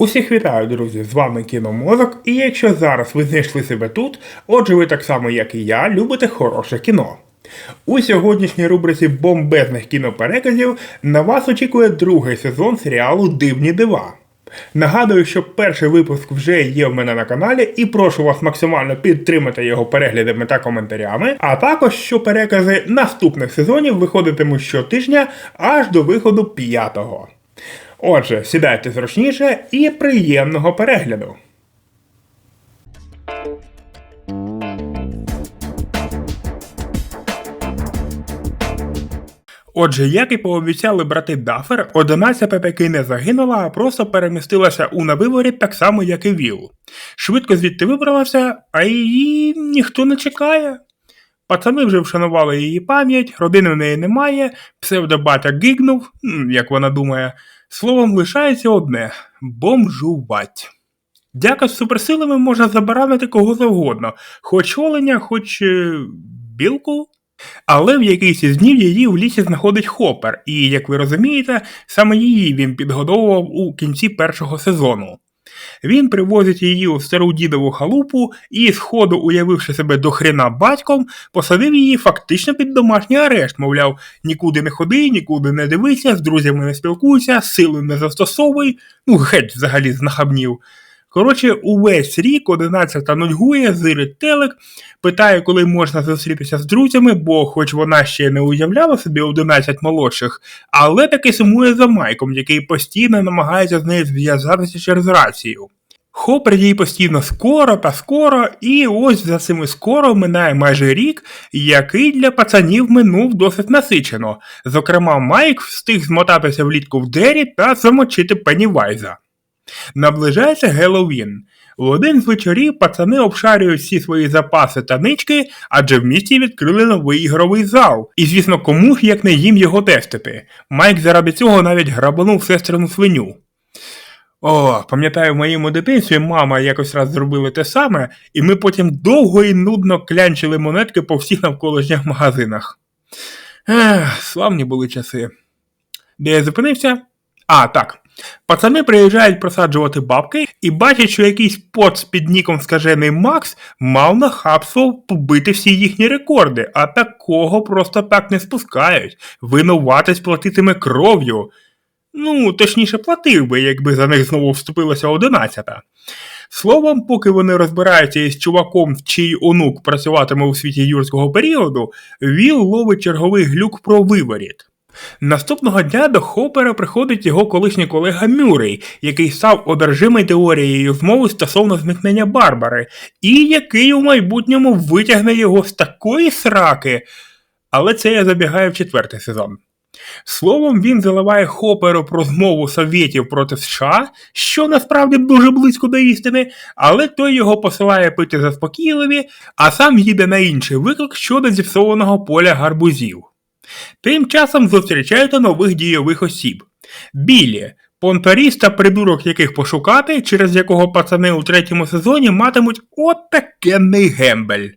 Усіх вітаю, друзі! З вами Кіномозок, і якщо зараз ви знайшли себе тут, отже ви так само, як і я, любите хороше кіно. У сьогоднішній рубриці бомбезних кінопереказів на вас очікує другий сезон серіалу Дивні дива. Нагадую, що перший випуск вже є в мене на каналі, і прошу вас максимально підтримати його переглядами та коментарями, а також що перекази наступних сезонів виходитимуть щотижня аж до виходу п'ятого. Отже, сідайте зручніше і приємного перегляду. Отже, як і пообіцяли брати Дафер, 11 таки не загинула, а просто перемістилася у навиворі так само, як і Віл. Швидко звідти вибралася, а її ніхто не чекає. Пацани вже вшанували її пам'ять, родини в неї немає, псевдобатя гигнув, як вона думає. Словом, лишається одне бомжувать. Дяка з суперсилами можна забаранити кого завгодно, хоч оленя, хоч е, білку. Але в якийсь із днів її в лісі знаходить Хопер, і, як ви розумієте, саме її він підгодовував у кінці першого сезону. Він привозить її у стару дідову халупу і, сходу, уявивши себе до хрена батьком, посадив її фактично під домашній арешт, мовляв, нікуди не ходи, нікуди не дивися, з друзями не спілкуйся, сили не застосовуй, ну геть взагалі знахабнів. Коротше, увесь рік 11 нудьгує, зирить телек, питає, коли можна зустрітися з друзями, бо хоч вона ще не уявляла собі 11 молодших, але таки сумує за Майком, який постійно намагається з нею зв'язатися через рацію. Хопер їй постійно скоро та скоро, і ось за цими скоро минає майже рік, який для пацанів минув досить насичено. Зокрема, Майк встиг змотатися влітку в Дері та замочити Пеннівайза. Наближається Геловін. У один з вечорів пацани обшарюють всі свої запаси та нички, адже в місті відкрили новий ігровий зал. І звісно, кому ж як не їм його тестити. Майк заради цього навіть грабанув сестрину свиню. О, пам'ятаю, в моєму дитинстві мама якось раз зробила те саме, і ми потім довго і нудно клянчили монетки по всіх навколишніх магазинах. Ех, славні були часи. Де я зупинився? А, так. Пацани приїжджають просаджувати бабки і бачать, що якийсь поц під ніком скажений Макс мав нахабство побити всі їхні рекорди, а такого просто так не спускають. Винуватець платитиме кров'ю. Ну, точніше, платив би, якби за них знову вступилася одинадцята. Словом, поки вони розбираються із чуваком, чий онук працюватиме у світі юрського періоду, Віл ловить черговий глюк про виворіт. Наступного дня до Хопера приходить його колишній колега Мюррей, який став одержимий теорією змови стосовно зникнення Барбари, і який у майбутньому витягне його з такої сраки. Але це я забігаю в четвертий сезон. Словом, він заливає Хоперу про змову Совєтів проти США, що насправді дуже близько до істини, але той його посилає пити заспокійливі, а сам їде на інший виклик щодо зіпсованого поля гарбузів. Тим часом зустрічаєте нових дійових осіб. Білі, понторіст та придурок яких пошукати, через якого пацани у третьому сезоні матимуть отакенний гембель.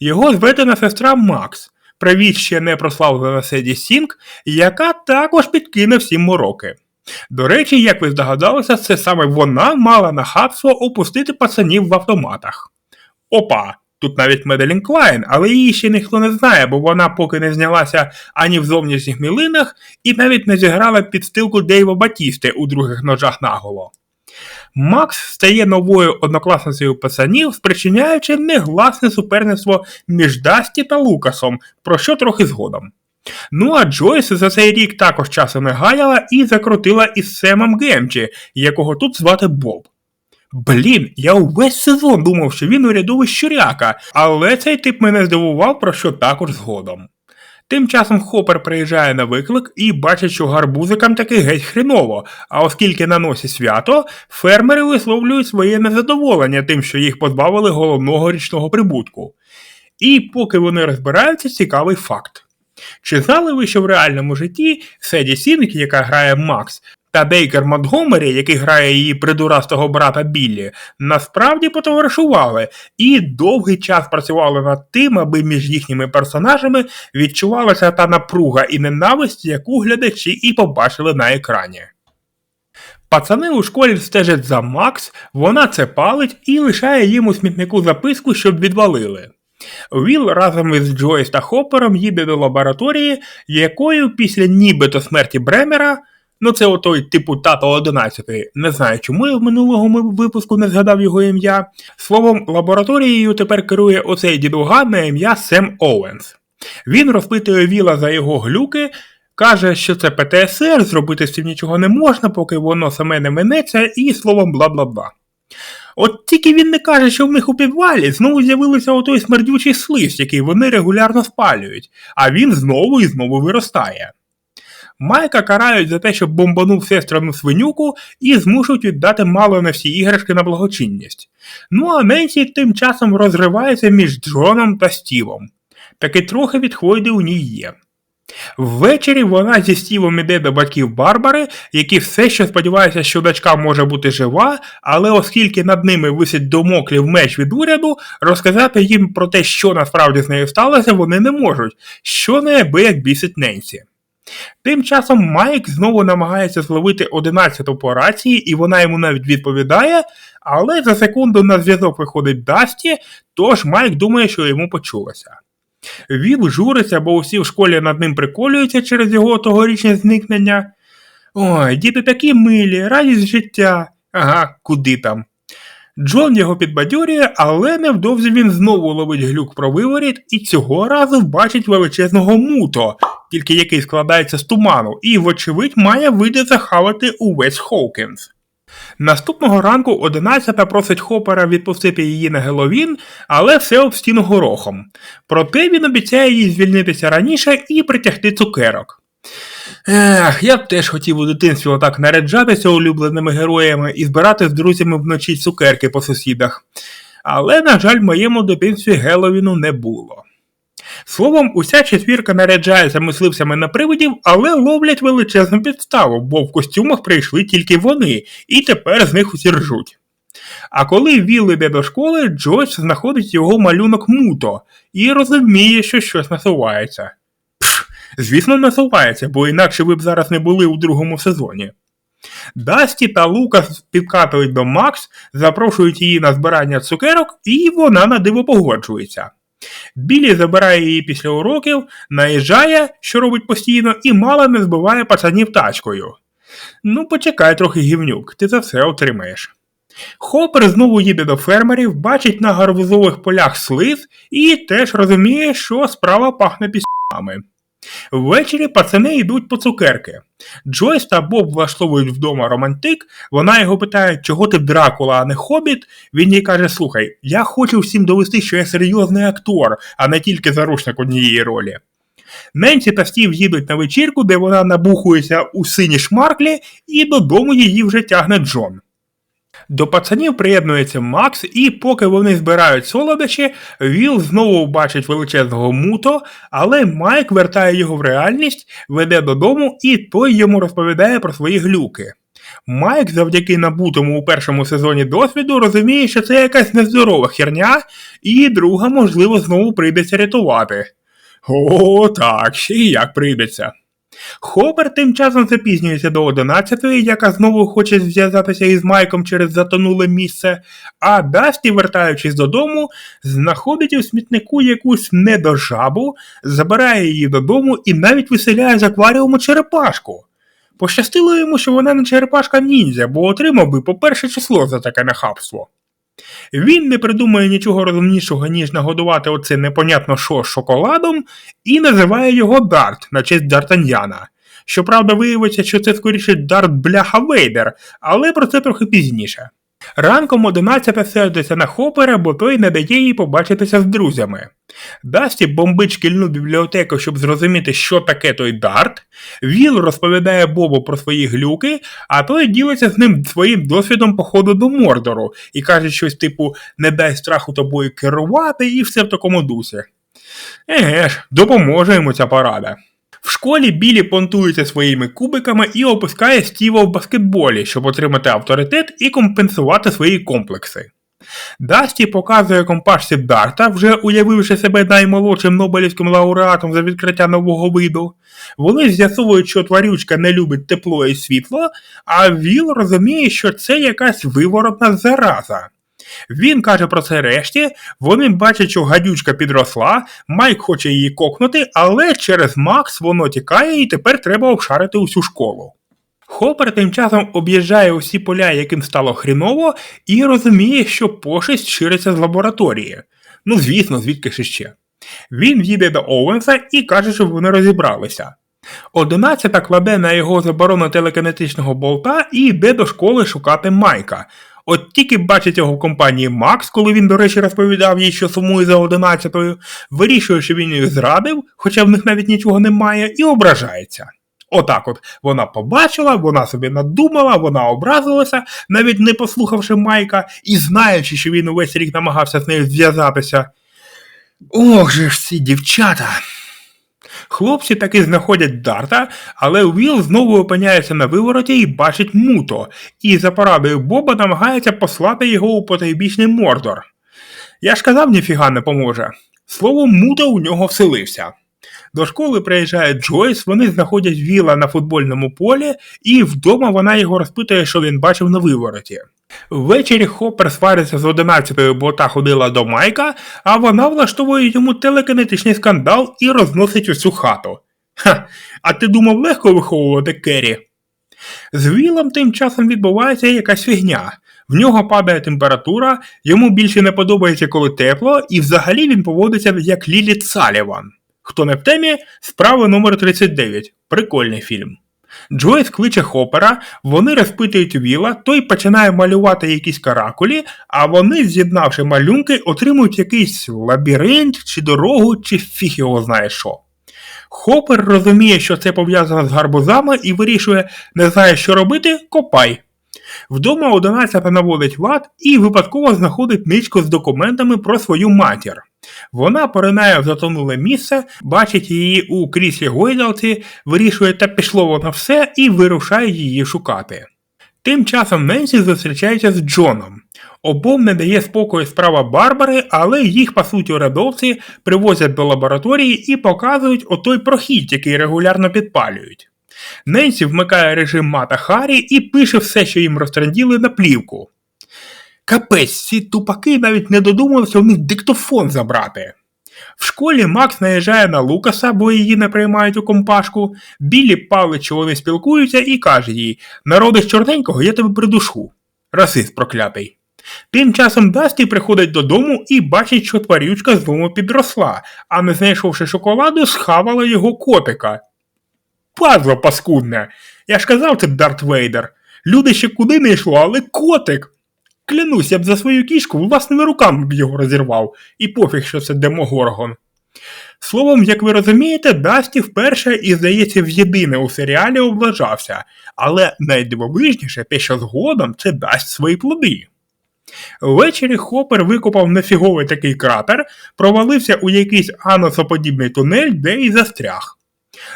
Його зведена сестра Макс, привіт ще не прославлена Седі Сінк, яка також підкине всім мороки. До речі, як ви здогадалися, це саме вона мала нахабство опустити пацанів в автоматах. Опа! Тут навіть Меделін Клайн, але її ще ніхто не знає, бо вона поки не знялася ані в зовнішніх мілинах і навіть не зіграла підстилку Дейва Батісти у других ножах наголо. Макс стає новою однокласницею пацанів, спричиняючи негласне суперництво між Дасті та Лукасом, про що трохи згодом. Ну а Джойс за цей рік також часу не гаяла і закрутила із Семом Гемчі, якого тут звати Боб. Блін, я увесь сезон думав, що він урядовий щуряка, але цей тип мене здивував, про що також згодом. Тим часом Хопер приїжджає на виклик і бачить, що гарбузикам таки геть хреново, а оскільки на носі свято, фермери висловлюють своє незадоволення тим, що їх позбавили головного річного прибутку. І поки вони розбираються, цікавий факт. Чи знали ви, що в реальному житті Седі Сінк, яка грає Макс, та Дейкер Монтгомері, який грає її придурастого брата Біллі, насправді потоваришували і довгий час працювали над тим, аби між їхніми персонажами відчувалася та напруга і ненависть, яку глядачі і побачили на екрані. Пацани у школі стежать за Макс, вона це палить і лишає їм у смітнику записку, щоб відвалили. Віл разом із Джойс та Хоппером їде до лабораторії, якою після нібито смерті Бремера, ну це отой типу тато 11, не знаю, чому я в минулому випуску не згадав його ім'я. Словом, лабораторією тепер керує оцей дідуга на ім'я Сем Оуенс. Він розпитує Віла за його глюки, каже, що це ПТСР, зробити з цим нічого не можна, поки воно саме не минеться, і словом бла бла бла. От тільки він не каже, що в них у підвалі знову з'явився отой смердючий слиз, який вони регулярно спалюють, а він знову і знову виростає. Майка карають за те, щоб бомбанув сестрану свинюку і змушують віддати мало на всі іграшки на благочинність. Ну а Ненсі тим часом розривається між Джоном та Стівом. Таки трохи відхойди у ній є. Ввечері вона зі Стівом іде до батьків Барбари, які все ще сподіваються, що дочка може бути жива, але оскільки над ними висить домоклів меч від уряду, розказати їм про те, що насправді з нею сталося, вони не можуть, що неабияк бісить Ненсі. Тим часом Майк знову намагається зловити 11-ту по рації, і вона йому навіть відповідає, але за секунду на зв'язок виходить Дасті, тож Майк думає, що йому почулося. Він журиться, бо усі в школі над ним приколюються через його тогорічне зникнення. Ой, діти такі милі, радість життя. Ага, куди там. Джон його підбадьорює, але невдовзі він знову ловить глюк про виворіт і цього разу бачить величезного муто, тільки який складається з туману, і, вочевидь, має вийти захавати увесь Хоукінс. Наступного ранку одинадцята просить Хопера відпустити її на Геловін, але все об стіну горохом. Проте він обіцяє їй звільнитися раніше і притягти цукерок. Ех, я б теж хотів у дитинстві отак наряджатися улюбленими героями і збирати з друзями вночі цукерки по сусідах. Але, на жаль, в моєму дитинстві Геловіну не було. Словом, уся четвірка наряджається мисливцями на привидів, але ловлять величезну підставу, бо в костюмах прийшли тільки вони, і тепер з них усі ржуть. А коли Віл іде до школи, Джойс знаходить його малюнок муто і розуміє, що щось насувається. Звісно, насувається, бо інакше ви б зараз не були у другому сезоні. Дасті та Лукас підкатують до Макс, запрошують її на збирання цукерок, і вона на диво погоджується. Білі забирає її після уроків, наїжджає, що робить постійно, і мало не збиває пацанів тачкою. Ну, почекай трохи гівнюк, ти за все отримаєш. Хопер знову їде до фермерів, бачить на гарбузових полях слиз і теж розуміє, що справа пахне піснами. Ввечері пацани йдуть по цукерки. Джойс та Боб влаштовують вдома романтик, вона його питає, чого ти Дракула, а не хобіт. Він їй каже: Слухай, я хочу всім довести, що я серйозний актор, а не тільки заручник однієї ролі. Ненсі та Стів їдуть на вечірку, де вона набухується у сині шмарклі, і додому її вже тягне Джон. До пацанів приєднується Макс, і поки вони збирають солодощі, Віл знову бачить величезного муто, але Майк вертає його в реальність, веде додому, і той йому розповідає про свої глюки. Майк, завдяки набутому у першому сезоні досвіду, розуміє, що це якась нездорова херня, і друга, можливо, знову прийдеться рятувати. О, так, ще і як прийдеться. Хопер тим часом запізнюється до 11-ї, яка знову хоче зв'язатися із Майком через затонуле місце, а Дасті, вертаючись додому, знаходить у смітнику якусь недожабу, забирає її додому і навіть виселяє з акваріуму черепашку. Пощастило йому, що вона не черепашка ніндзя, бо отримав би по перше число за таке нахабство. Він не придумує нічого розумнішого, ніж нагодувати оце непонятно що шоколадом, і називає його Дарт на честь Д'Артаньяна. Щоправда, виявиться, що це скоріше Дарт Бляха Вейдер, але про це трохи пізніше. Ранком 11 сердиться на Хопера, бо той не дає їй побачитися з друзями. Дасті бомбить шкільну бібліотеку, щоб зрозуміти, що таке той дарт. Віл розповідає Бобу про свої глюки, а той ділиться з ним своїм досвідом походу до Мордору і каже щось типу не дай страху тобою керувати і все в такому дусі. Еге ж, допоможе йому ця порада. В школі Білі понтується своїми кубиками і опускає Стіва в баскетболі, щоб отримати авторитет і компенсувати свої комплекси. Дасті показує компашці Дарта, вже уявивши себе наймолодшим Нобелівським лауреатом за відкриття нового виду. Вони з'ясовують, що тварючка не любить тепло і світло, а Віл розуміє, що це якась виворотна зараза. Він каже про це решті, вони бачать, що гадючка підросла, Майк хоче її кокнути, але через Макс воно тікає і тепер треба обшарити усю школу. Хопер тим часом об'їжджає усі поля, яким стало хріново, і розуміє, що пошесть шириться з лабораторії. Ну, звісно, звідки ж ще. Він їде до Оуенса і каже, щоб вони розібралися. Одинадцята кладе на його заборону телекінетичного болта і йде до школи шукати Майка. От тільки бачить його в компанії Макс, коли він, до речі, розповідав їй, що сумує за одинадцятою, вирішує, що він її зрадив, хоча в них навіть нічого немає, і ображається. Отак от вона побачила, вона собі надумала, вона образилася, навіть не послухавши Майка і знаючи, що він увесь рік намагався з нею зв'язатися. Ох же ж ці дівчата. Хлопці таки знаходять Дарта, але Віл знову опиняється на вивороті і бачить муто, і за порадою Боба намагається послати його у потайбічний Мордор. Я ж казав, ніфіга не поможе. Слово муто у нього вселився. До школи приїжджає Джойс, вони знаходять Віла на футбольному полі, і вдома вона його розпитує, що він бачив на вивороті. Ввечері Хоппер свариться з 11-ю, бо та ходила до Майка, а вона влаштовує йому телекінетичний скандал і розносить усю хату. Ха, а ти думав легко виховувати Керрі? З Вілом тим часом відбувається якась фігня. В нього падає температура, йому більше не подобається, коли тепло, і взагалі він поводиться як Лілі Саліван. Хто не в темі, справа номер 39 Прикольний фільм. Джойс кличе Хопера, вони розпитують Віла, той починає малювати якісь каракулі, а вони, з'єднавши малюнки, отримують якийсь лабіринт чи дорогу, чи фіг його знає що. Хопер розуміє, що це пов'язано з гарбузами і вирішує, не знає, що робити, копай. Вдома 11 наводить лад і випадково знаходить ничку з документами про свою матір. Вона поринає в затонуле місце, бачить її у кріслі гойдалці, вирішує та пішло воно все і вирушає її шукати. Тим часом Ненсі зустрічається з Джоном. Обом не дає спокою справа Барбари, але їх пасуть урядовці, привозять до лабораторії і показують отой прохід, який регулярно підпалюють. Ненсі вмикає режим мата Харі і пише все, що їм розтранділи на плівку. Капець, ці тупаки навіть не додумалися у них диктофон забрати. В школі Макс наїжджає на Лукаса, бо її не приймають у компашку. Біллі палить, що вони спілкуються, і каже їй: народиш чорненького, я тебе придушу. Расист проклятий. Тим часом Дасті приходить додому і бачить, що тварючка знову підросла, а не знайшовши шоколаду, схавала його котика. Падло паскудне. Я ж казав, це Дарт Вейдер. Люди ще куди не йшло, але котик. Клянусь, я б за свою кішку власними руками б його розірвав, і пофіг, що це Демогоргон. Словом, як ви розумієте, Дасті вперше і, здається, в єдине у серіалі облажався, але найдивовижніше те, що згодом це дасть свої плоди. Ввечері Хопер викопав нефіговий такий кратер, провалився у якийсь аносоподібний тунель, де і застряг.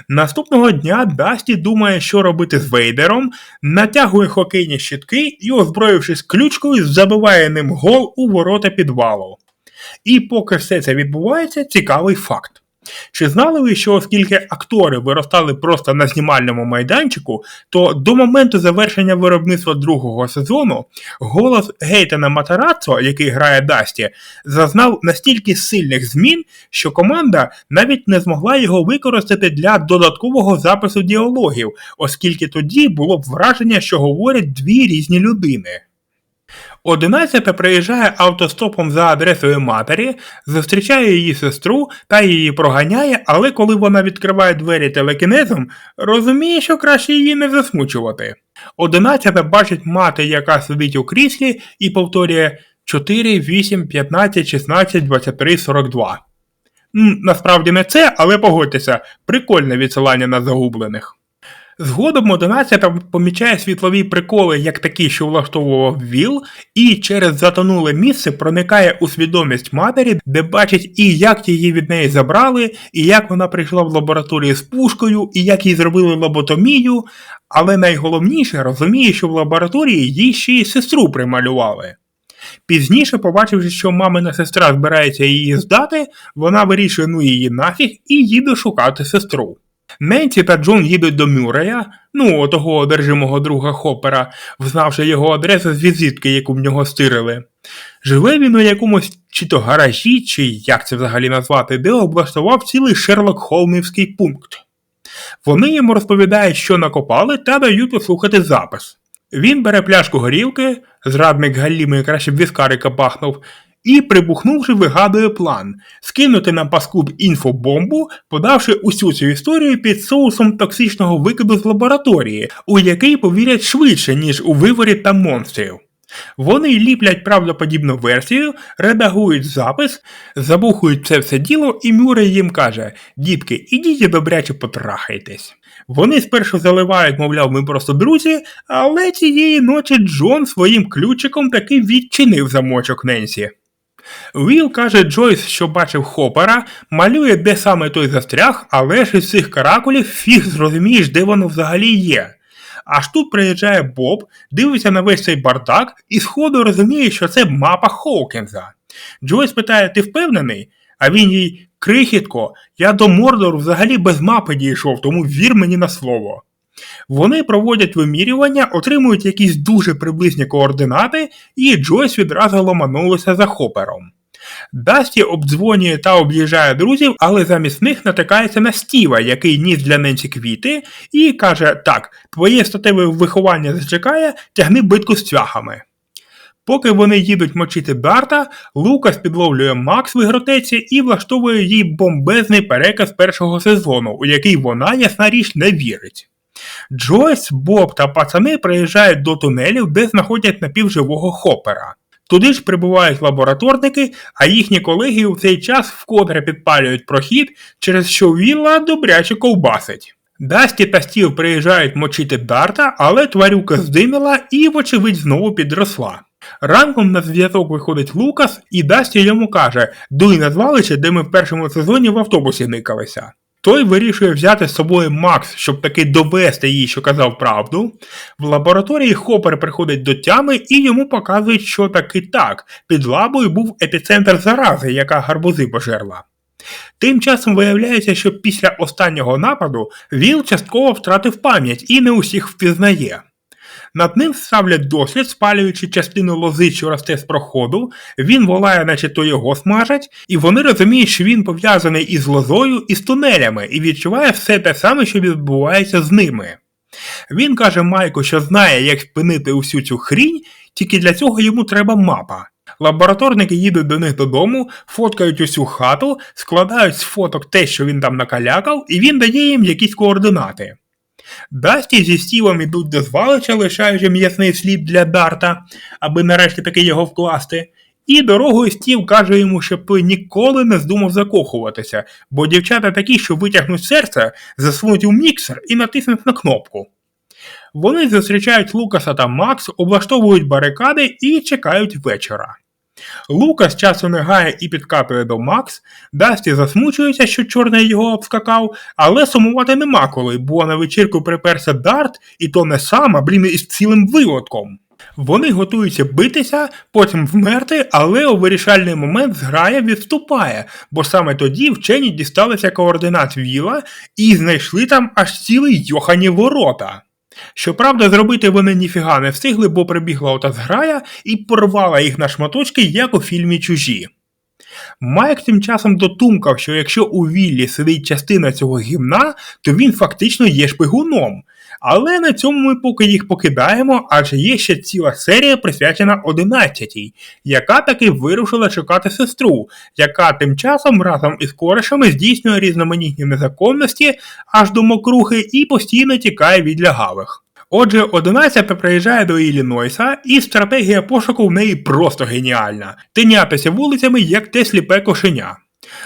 Наступного дня Дасті думає, що робити з Вейдером, натягує хокейні щитки і, озброївшись ключкою, забиває ним гол у ворота підвалу. І поки все це відбувається, цікавий факт. Чи знали ви, що оскільки актори виростали просто на знімальному майданчику, то до моменту завершення виробництва другого сезону голос Гейтана Матараццо, який грає Дасті, зазнав настільки сильних змін, що команда навіть не змогла його використати для додаткового запису діалогів, оскільки тоді було б враження, що говорять дві різні людини. Одинадцята приїжджає автостопом за адресою матері, зустрічає її сестру та її проганяє, але коли вона відкриває двері телекінезом, розуміє, що краще її не засмучувати. Одинадцята бачить мати, яка сидить у кріслі, і повторює 4, 8, 15, 16, 23, 42. Насправді не це, але погодьтеся, прикольне відсилання на загублених. Згодом 11 помічає світлові приколи, як такі, що влаштовував Віл, і через затонуле місце проникає у свідомість матері, де бачить і як її від неї забрали, і як вона прийшла в лабораторію з пушкою, і як їй зробили лоботомію, але найголовніше розуміє, що в лабораторії їй ще й сестру прималювали. Пізніше, побачивши, що мамина сестра збирається її здати, вона вирішує ну її нафіг і їде шукати сестру. Ненсі та Джон їдуть до Мюрея, ну, того одержимого друга Хопера, взнавши його адресу з візитки, яку в нього стирили. Живе він у якомусь чи то гаражі, чи як це взагалі назвати, де облаштував цілий Шерлок Холмівський пункт. Вони йому розповідають, що накопали, та дають послухати запис. Він бере пляшку горілки, зрадник Галіми краще б віскарика пахнув, і, прибухнувши, вигадує план скинути на паскуб інфобомбу, подавши усю цю історію під соусом токсичного викиду з лабораторії, у який повірять швидше, ніж у виворі та монстрів. Вони ліплять правдоподібну версію, редагують запис, забухують це все діло, і Мюррей їм каже: Дітки, ідіть добряче потрахайтесь. Вони спершу заливають, мовляв, ми просто друзі, але цієї ночі Джон своїм ключиком таки відчинив замочок Ненсі. Віл каже Джойс, що бачив Хопера, малює, де саме той застряг, але ж із цих каракулів фіг зрозумієш, де воно взагалі є. Аж тут приїжджає Боб, дивиться на весь цей бардак і сходу розуміє, що це мапа Хоукінза. Джойс питає, ти впевнений? А він їй крихітко, я до Мордору взагалі без мапи дійшов, тому вір мені на слово. Вони проводять вимірювання, отримують якісь дуже приблизні координати, і Джойс відразу ломанулася за хопером. Дасті обдзвонює та об'їжджає друзів, але замість них натикається на Стіва, який ніс для Ненсі квіти, і каже: Так, твоє статеве виховання зачекає, тягни битку з цвяхами. Поки вони їдуть мочити Дарта, Лукас підловлює Макс в ігротеці і влаштовує їй бомбезний переказ першого сезону, у який вона, ясна річ, не вірить. Джойс, Боб та пацани приїжджають до тунелів, де знаходять напівживого хопера. Туди ж прибувають лабораторники, а їхні колеги у цей час вкотре підпалюють прохід, через що Вілла добряче ковбасить. Дасті та Стів приїжджають мочити Дарта, але тварюка здиміла і, вочевидь, знову підросла. Ранком на зв'язок виходить Лукас і Дасті йому каже: дуй на звалище, де ми в першому сезоні в автобусі никалися. Той вирішує взяти з собою Макс, щоб таки довести їй, що казав правду. В лабораторії Хопер приходить до тями і йому показують, що таки так, під лабою був епіцентр зарази, яка гарбузи пожерла. Тим часом виявляється, що після останнього нападу Віл частково втратив пам'ять і не усіх впізнає. Над ним ставлять дослід, спалюючи частину лози, що росте з проходу, він волає, наче то його смажать, і вони розуміють, що він пов'язаний із лозою і з тунелями, і відчуває все те саме, що відбувається з ними. Він каже Майку, що знає, як спинити усю цю хрінь, тільки для цього йому треба мапа. Лабораторники їдуть до них додому, фоткають усю хату, складають з фоток те, що він там накалякав, і він дає їм якісь координати. Дасті зі стівом ідуть до звалища, лишаючи м'ясний слід для Дарта, аби нарешті таки його вкласти. І дорогою стів каже йому, щоб ніколи не здумав закохуватися, бо дівчата такі, що витягнуть серце, засунуть у міксер і натиснуть на кнопку. Вони зустрічають Лукаса та Макс, облаштовують барикади і чекають вечора. Лукас часу не гає і підкатує до Макс, Дасті засмучується, що чорний його обскакав, але сумувати нема коли, бо на вечірку приперся Дарт, і то не сам, а блін із цілим виводком. Вони готуються битися, потім вмерти, але у вирішальний момент зграя відступає, бо саме тоді вчені дісталися координат Віла і знайшли там аж цілий йохані ворота. Щоправда, зробити вони ніфіга не встигли, бо прибігла ота зграя і порвала їх на шматочки, як у фільмі Чужі. Майк тим часом дотумкав, що якщо у Віллі сидить частина цього гімна, то він фактично є шпигуном. Але на цьому ми поки їх покидаємо, адже є ще ціла серія присвячена 11-й, яка таки вирушила шукати сестру, яка тим часом разом із коришами здійснює різноманітні незаконності аж до мокрухи і постійно тікає від лягавих. Отже, 11 приїжджає до Іллінойса, і стратегія пошуку в неї просто геніальна тинятися вулицями, як те сліпе кошеня.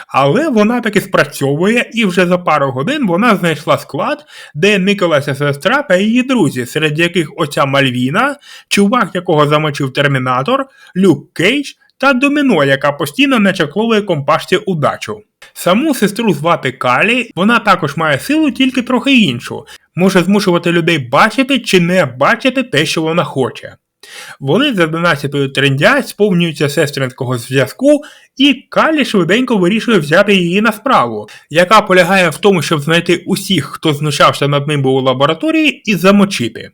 Але вона таки спрацьовує, і вже за пару годин вона знайшла склад, де никалася сестра та її друзі, серед яких оця Мальвіна, чувак, якого замочив термінатор, Люк Кейдж та Доміно, яка постійно начакловує компашці удачу. Саму сестру звати Калі, вона також має силу, тільки трохи іншу, може змушувати людей бачити чи не бачити те, що вона хоче. Вони з 11 трендять, сповнюються сестринського зв'язку, і Калі швиденько вирішує взяти її на справу, яка полягає в тому, щоб знайти усіх, хто знущався над ними у лабораторії, і замочити.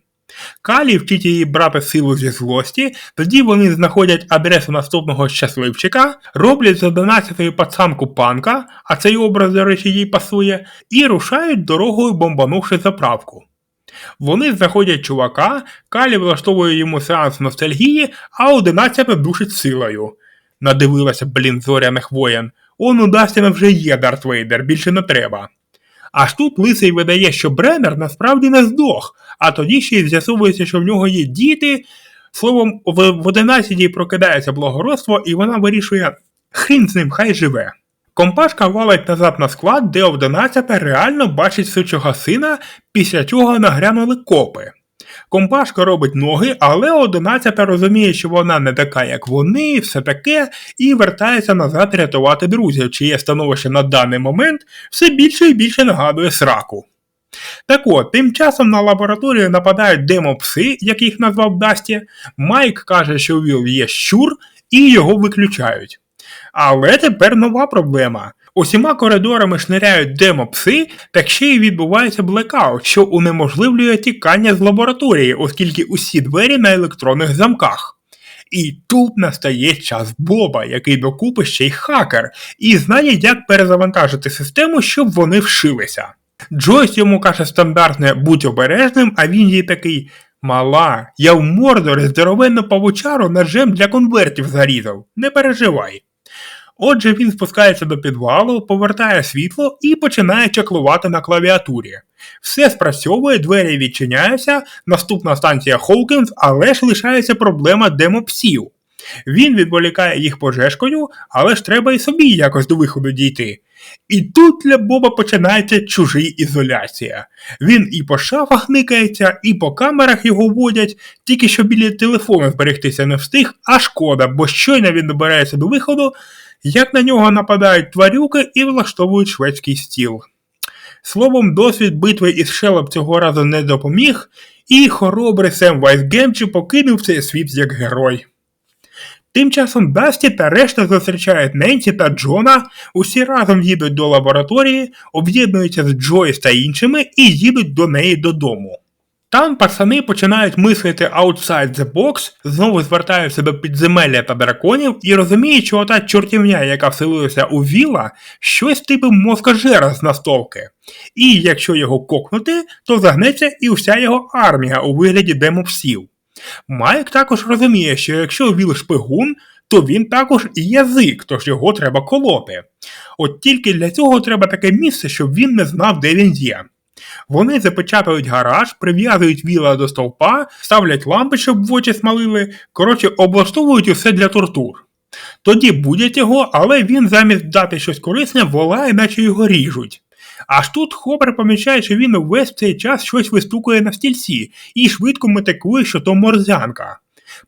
Калі вчить її брати силу зі злості, тоді вони знаходять адресу наступного щасливчика, роблять з 11-ї пацанку панка, а цей образ, до речі, їй пасує, і рушають дорогою, бомбанувши заправку. Вони знаходять чувака, Калі влаштовує йому сеанс ностальгії, а 11 душить силою. Надивилася, блін, зоряних воєн. Он у Дастіна вже є Дарт Вейдер, більше не треба. Аж тут лисий видає, що Бреннер насправді не здох, а тоді ще й з'ясовується, що в нього є діти. Словом, в 11 прокидається благородство, і вона вирішує хрін з ним, хай живе. Компашка валить назад на склад, де 11 реально бачить сучого сина, після чого нагрянули копи. Компашка робить ноги, але 11 розуміє, що вона не така, як вони, і все таке, і вертається назад рятувати друзів, чиє становище на даний момент все більше і більше нагадує сраку. Так от, тим часом на лабораторію нападають демопси, їх назвав Дасті. Майк каже, що Віл є щур, і його виключають. Але тепер нова проблема. Усіма коридорами шниряють демопси, так ще й відбувається блекаут, що унеможливлює тікання з лабораторії, оскільки усі двері на електронних замках. І тут настає час Боба, який докупи ще й хакер, і знає, як перезавантажити систему, щоб вони вшилися. Джойс йому каже стандартне будь обережним, а він їй такий Мала, я в Мордорі здоровенну павучару ножем для конвертів зарізав, не переживай. Отже, він спускається до підвалу, повертає світло і починає чеклувати на клавіатурі. Все спрацьовує, двері відчиняються, наступна станція Хоукінс, але ж лишається проблема демопсів. Він відволікає їх пожежкою, але ж треба і собі якось до виходу дійти. І тут для Боба починається чужий ізоляція. Він і по шафах никається, і по камерах його водять, тільки що біля телефону зберегтися не встиг, а шкода, бо щойно він добирається до виходу, як на нього нападають тварюки і влаштовують шведський стіл. Словом, досвід битви із Шелеп цього разу не допоміг, і хоробрий Сем Вайсгемчі покинув цей світ як герой. Тим часом Дасті та решта зустрічають Ненсі та Джона, усі разом їдуть до лабораторії, об'єднуються з Джойс та іншими і їдуть до неї додому. Там пацани починають мислити outside the box, знову звертаються до підземелля та драконів і розуміють, що ота чортівня, яка вселилася у Віла, щось типу мозкожера з настовки. І якщо його кокнути, то загнеться і вся його армія у вигляді демопсів. Майк також розуміє, що якщо Віл шпигун, то він також і язик, тож його треба колоти. От тільки для цього треба таке місце, щоб він не знав, де він є. Вони запечатують гараж, прив'язують віла до стовпа, ставлять лампи, щоб в очі смалили, коротше, облаштовують усе для тортур. Тоді будять його, але він замість дати щось корисне, волає, наче його ріжуть. Аж тут Хопер помічає, що він увесь цей час щось вистукує на стільці і швидко метикує, що то морзянка.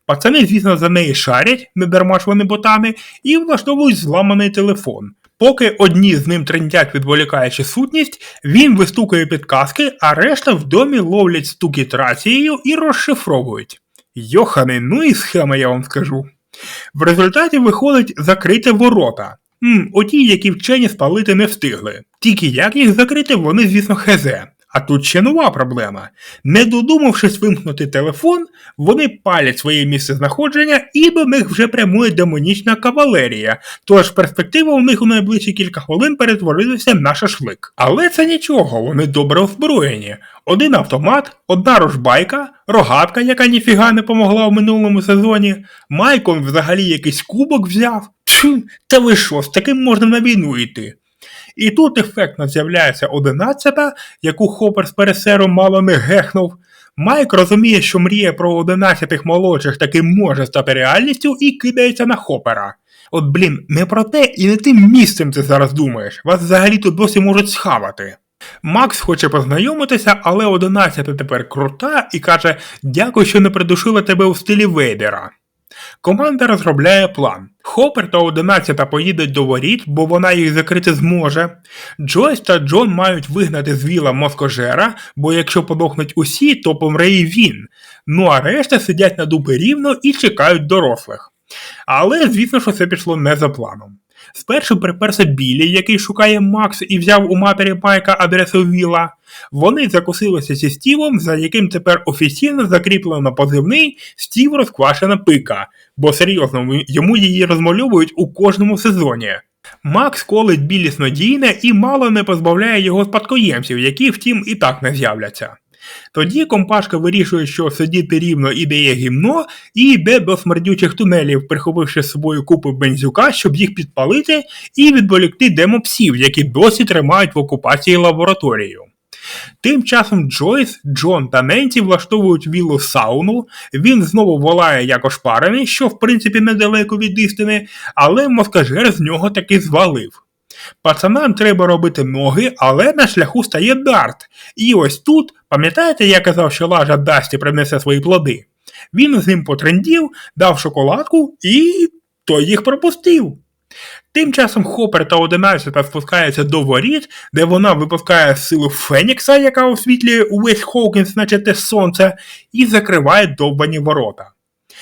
Пацани, звісно, за неї шарять, не дарма ж вони ботани, і влаштовують зламаний телефон. Поки одні з ним трендять, відволікаючи сутність, він вистукує підказки, а решта в домі ловлять стуки трацією і розшифровують. Йохани, ну і схема, я вам скажу. В результаті виходить закрити ворота. М, оті, які вчені спалити не встигли. Тільки як їх закрити, вони, звісно, хезе. А тут ще нова проблема. Не додумавшись вимкнути телефон, вони палять своє місце знаходження і до них вже прямує демонічна кавалерія, тож перспектива у них у найближчі кілька хвилин перетворилася на шашлик. Але це нічого, вони добре озброєні. Один автомат, одна рожбайка, рогатка, яка ніфіга не помогла в минулому сезоні, Майкон взагалі якийсь кубок взяв. Та ви що, з таким можна на війну йти. І тут ефектно з'являється одинадцята, яку Хопер з пересером мало не гехнув. Майк розуміє, що мріє про одинадцятих молодших таки може стати реальністю і кидається на Хопера. От блін, не про те і не тим місцем ти зараз думаєш. Вас взагалі тут досі можуть схавати. Макс хоче познайомитися, але одинадцята тепер крута і каже: Дякую, що не придушила тебе у стилі Вейдера. Команда розробляє план. Хопер та 11 поїдуть до воріт, бо вона їх закрити зможе. Джойс та Джон мають вигнати з віла москожера, бо якщо подохнуть усі, то помре і він. Ну а решта сидять на дупи рівно і чекають дорослих. Але, звісно, що це пішло не за планом. Спершу приперся Білі, який шукає Макс і взяв у матері Майка адресу Віла. Вони закусилися зі Стівом, за яким тепер офіційно закріплено позивний Стів розквашена пика, бо серйозно йому її розмальовують у кожному сезоні. Макс колить Білі снодійне і мало не позбавляє його спадкоємців, які, втім, і так не з'являться. Тоді компашка вирішує, що сидіти рівно ідеє гімно, і йде до смердючих тунелів, прихопивши з собою купу бензюка, щоб їх підпалити і відволікти демопсів, які досі тримають в окупації лабораторію. Тим часом Джойс, Джон та Ненсі влаштовують віллу сауну, він знову волає як ошпарений, що в принципі недалеко від істини, але москажер з нього таки звалив. Пацанам треба робити ноги, але на шляху стає дарт. І ось тут, пам'ятаєте, я казав, що лажа Дасті принесе свої плоди? Він з ним потрендів, дав шоколадку і той їх пропустив. Тим часом Хопер та Одинадцята спускаються до воріт, де вона випускає силу Фенікса, яка освітлює увесь Хоукінс, наче те сонце, і закриває довбані ворота.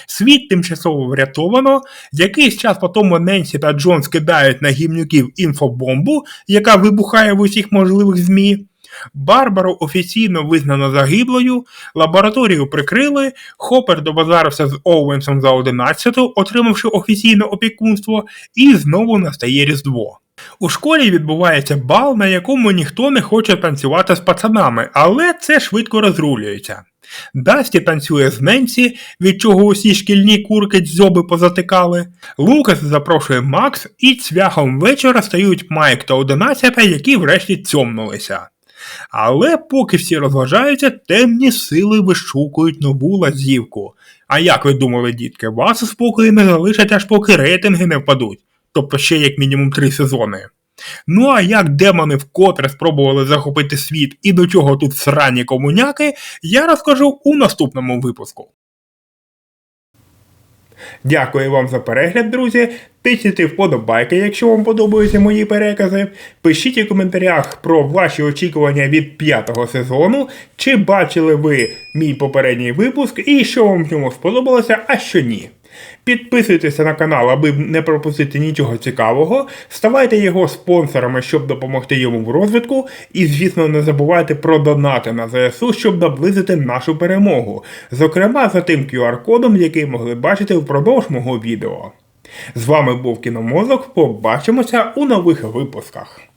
Світ тимчасово врятовано, якийсь час по тому Ненсі та Джон скидають на гімнюків інфобомбу, яка вибухає в усіх можливих ЗМІ. Барбару офіційно визнано загиблою, лабораторію прикрили, Хопер добазарився з Оуенсом за 11, отримавши офіційне опікунство, і знову настає Різдво. У школі відбувається бал, на якому ніхто не хоче танцювати з пацанами, але це швидко розрулюється. Дасті танцює з Ненсі, від чого усі шкільні курки дзьоби позатикали. Лукас запрошує Макс, і цвяхом вечора стають Майк та Одинадцята, які врешті цьомнулися. Але поки всі розважаються, темні сили вишукують нову лазівку. А як ви думали, дітки, вас у спокої не залишать, аж поки рейтинги не впадуть, тобто ще як мінімум три сезони. Ну а як демони вкотре спробували захопити світ і до чого тут срані комуняки, я розкажу у наступному випуску. Дякую вам за перегляд, друзі. Тисніть вподобайки, якщо вам подобаються мої перекази. Пишіть у коментарях про ваші очікування від п'ятого сезону, чи бачили ви мій попередній випуск і що вам в ньому сподобалося, а що ні. Підписуйтеся на канал, аби не пропустити нічого цікавого. Ставайте його спонсорами, щоб допомогти йому в розвитку. І, звісно, не забувайте про донати на ЗСУ, щоб наблизити нашу перемогу. Зокрема, за тим QR-кодом, який могли бачити впродовж мого відео. З вами був Кіномозок. Побачимося у нових випусках.